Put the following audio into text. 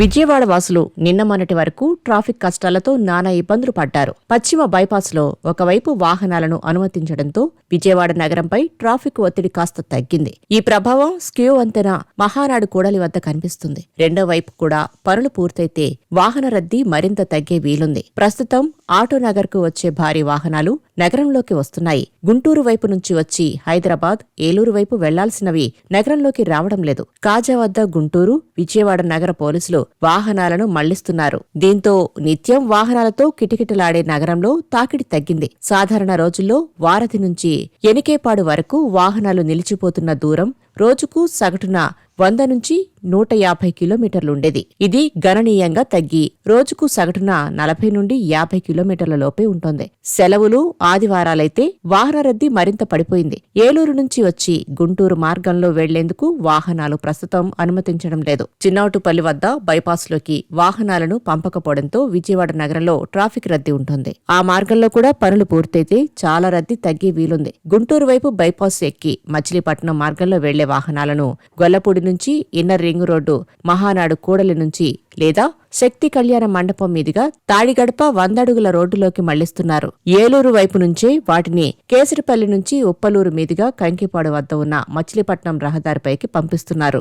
విజయవాడ వాసులు నిన్న మొన్నటి వరకు ట్రాఫిక్ కష్టాలతో నానా ఇబ్బందులు పడ్డారు. పశ్చిమ బైపాస్లో ఒకవైపు వాహనాలను అనుమతించడంతో విజయవాడ నగరంపై ట్రాఫిక్ ఒత్తిడి కాస్త తగ్గింది. ఈ ప్రభావం స్క్యూ వంతెన మహానాడు కూడలి వద్ద కనిపిస్తుంది. రెండో వైపు కూడా పనులు పూర్తయితే వాహన రద్దీ మరింత తగ్గే వీలుంది. ప్రస్తుతం ఆటో నగర్కు వచ్చే భారీ వాహనాలు నగరంలోకి వస్తున్నాయి. గుంటూరు వైపు నుంచి వచ్చి హైదరాబాద్ ఏలూరు వైపు వెళ్ళాల్సినవి నగరంలోకి రావడం లేదు. కాజా వద్ద గుంటూరు విజయవాడ నగర పోలీసులు వాహనాలను మళ్ళిస్తున్నారు. దీంతో నిత్యం వాహనాలతో కిటకిటలాడే నగరంలో తాకిడి తగ్గింది. సాధారణ రోజుల్లో వారధి నుంచి ఎనికేపాడు వరకు వాహనాలు నిలిచిపోతున్న దూరం రోజుకు సగటున వంద నుంచి నూట యాభై కిలోమీటర్లుండేది. ఇది గణనీయంగా తగ్గి రోజుకు సగటున నలభై నుండి యాభై కిలోమీటర్ల లోపే ఉంటుంది. సెలవులు ఆదివారాలైతే వాహన రద్దీ మరింత పడిపోయింది. ఏలూరు నుంచి వచ్చి గుంటూరు మార్గంలో వెళ్ళేందుకు వాహనాలు ప్రస్తుతం అనుమతించడం లేదు. చిన్నౌటుపల్లి వద్ద బైపాస్లోకి వాహనాలను పంపకపోవడంతో విజయవాడ నగరంలో ట్రాఫిక్ రద్దీ ఉంటుంది. ఆ మార్గంలో కూడా పనులు పూర్తయితే చాలా రద్దీ తగ్గే వీలుంది. గుంటూరు వైపు బైపాస్ ఎక్కి మచిలీపట్నం మార్గంలో వెళ్ళే వాహనాలను గొల్లపూడి నుంచి ఇన్నర్ రింగ్ రోడ్డు మహానాడు కూడలి నుంచి లేదా శక్తి కళ్యాణ మండపం మీదుగా తాడిగడప వందడుగుల రోడ్డులోకి మళ్ళిస్తున్నారు. ఏలూరు వైపు నుంచే వాటిని కేసరిపల్లి నుంచి ఉప్పలూరు మీదుగా కంకిపాడు వద్ద ఉన్న మచిలీపట్నం రహదారిపైకి పంపిస్తున్నారు.